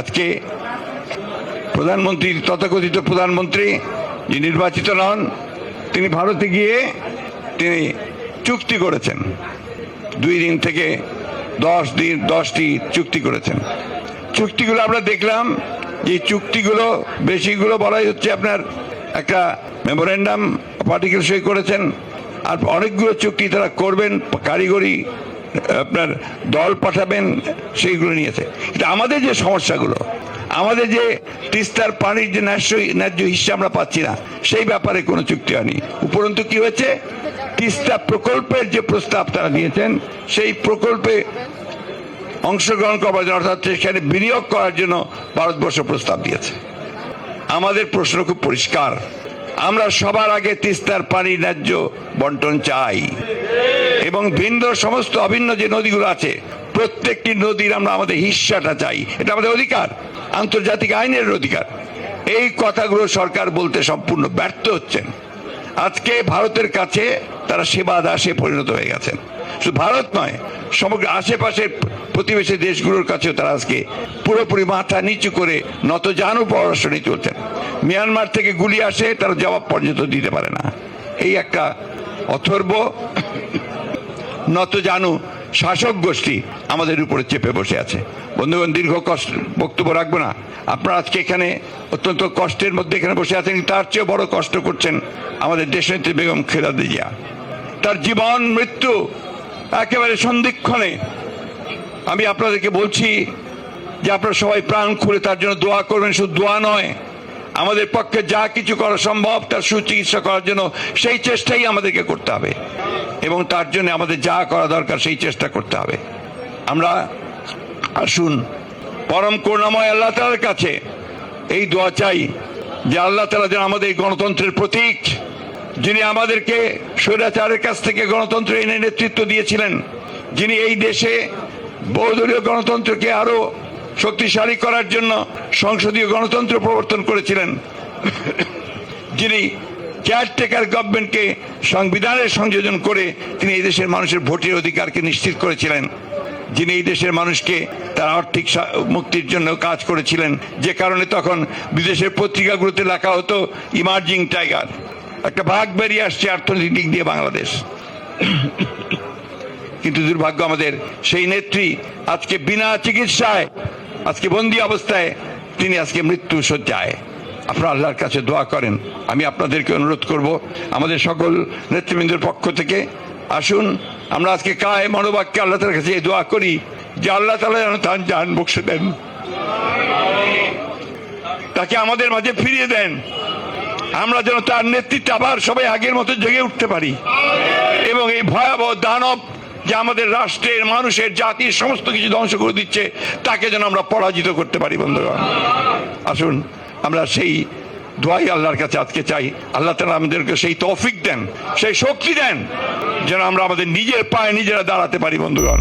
আজকে প্রধানমন্ত্রী, তথাকথিত প্রধানমন্ত্রী যে নির্বাচিত নন, তিনি ভারতে গিয়ে তিনি চুক্তি করেছেন। দুই দিন থেকে দশ দিন, দশটি চুক্তি করেছেন। চুক্তিগুলো আমরা দেখলাম যে চুক্তিগুলো, বেশিগুলো বলাই হচ্ছে আপনার একটা মেমোরেন্ডাম পার্টিকেল সই করেছেন, আর অনেকগুলো চুক্তি তারা করবেন, কারিগরি আপনার দল পাঠাবেন, সেইগুলো নিয়েছে। কিন্তু আমাদের যে সমস্যাগুলো, আমাদের যে তিস্তার পানির যে ন্যায্য ন্যায্য হিসা আমরা পাচ্ছি না, সেই ব্যাপারে কোনো চুক্তি হয়নি। উপরন্তু কি হয়েছে? তিস্তা প্রকল্পের যে প্রস্তাব তারা দিয়েছেন, সেই প্রকল্পে অংশগ্রহণ করবার জন্য, অর্থাৎ সেখানে বিনিয়োগ করার জন্য ভারতবর্ষ প্রস্তাব দিয়েছে। আমাদের প্রশ্ন খুব পরিষ্কার। আমরা সবার আগে তিস্তার পানি ন্যায্য বন্টন চাই। এবং ভিন্ন সমস্ত অভিন্ন যে নদীগুলো আছে, প্রত্যেকটি নদীর আমরা আমাদের হিস্সাটা চাই। এটা আমাদের অধিকার, আন্তর্জাতিক আইনের অধিকার। এই কথাগুলো সরকার বলতে সম্পূর্ণ ব্যর্থ হচ্ছেন। আজকে ভারতের কাছে তারা সেবা দাসে পরিণত হয়ে গেছেন। শুধু ভারত নয়, সমগ্র আশেপাশের প্রতিবেশী দেশগুলোর কাছেও তারা আজকে পুরোপুরি মাথা নিচু করে নত জানু পররাষ্ট্র নীতি মিয়ানমার থেকে গুলি আসে, তারা জবাব পর্যন্ত দিতে পারে না। এই একটা অথর্ব নত জানু শাসক গোষ্ঠী আমাদের উপরে চেপে বসে আছে। বন্ধুগণ, দীর্ঘ কষ্ট, বক্তব্য রাখব না। আপনারা আজকে এখানে অত্যন্ত কষ্টের মধ্যে এখানে বসে আছেন, তার চেয়েও বড় কষ্ট করছেন আমাদের দেশনেত্রী বেগম খেলাদে তার জীবন, মৃত্যু একেবারে সন্ধিক্ষণে আমি আপনাদেরকে বলছি যে আপনারা সবাই প্রাণ খুলে তার জন্য দোয়া করবেন, শুধু দোয়া নয় আমাদের পক্ষে যা কিছু করা সম্ভব, তার সুচিকিৎসা করার জন্য সেই চেষ্টাই আমাদেরকে করতে হবে। এবং তার জন্য আমাদের যা করা দরকার সেই চেষ্টা করতে হবে। আমরা আসুন, পরম করুণাময় আল্লাহ তালার কাছে এই দোয়া চাই যে আল্লাহ তালা যেন আমাদের গণতন্ত্রের প্রতীক, যিনি আমাদেরকে স্বৈরাচারের কাছ থেকে গণতন্ত্র এনে নেতৃত্ব দিয়েছিলেন, যিনি এই দেশে বহুদলীয় গণতন্ত্রকে আরও শক্তিশালী করার জন্য সংসদীয় গণতন্ত্র প্রবর্তন করেছিলেন। যিনি কেয়ারটেকার গভর্নমেন্টকে সংবিধানের সংযোজন করে তিনি এই দেশের মানুষের ভোটের অধিকারকে নিশ্চিত করেছিলেন। যিনি এই দেশের মানুষকে তার আর্থিক মুক্তির জন্য কাজ করেছিলেন। যে কারণে তখন বিদেশের পত্রিকাগুলোতে লেখা হতো, ইমার্জিং টাইগার। একটা ভাগ বেরিয়ে আসছে অর্থনৈতিক দিক দিয়ে বাংলাদেশ। কিন্তু দুর্ভাগ্য আমাদের সেই নেত্রী আজকে বিনা চিকিৎসায় আজকে বন্দি অবস্থায় তিনি আজকে মৃত্যু সজ্জায়। আপনারা আল্লাহর কাছে দোয়া করেন। আমি আপনাদেরকে অনুরোধ করব, আমাদের সকল নেতৃবৃন্দের পক্ষ থেকে আসুন, আমরা আজকে কায় মনোবাক্যে আল্লাহ তালার কাছে দোয়া করি যে আল্লাহ তালা যেন তার জান বক্সে দেন। তাকে আমাদের মাঝে ফিরিয়ে দেন। আমরা যেন তার নেতৃত্বে আবার সবাই আগের মতো জেগে উঠতে পারি। এবং এই ভয়াবহ দানব যে আমাদের রাষ্ট্রের, মানুষের, জাতির সমস্ত কিছু ধ্বংস করে দিচ্ছে, তাকে যেন আমরা পরাজিত করতে পারি, বন্ধুগণ। আসুন, আমরা সেই দোয়াই আল্লাহর কাছে আজকে চাই। আল্লাহ তালা আমাদেরকে সেই তৌফিক দেন, সেই শক্তি দেন, যেন আমরা আমাদের নিজের পায়ে নিজেরা দাঁড়াতে পারি, বন্ধুগণ।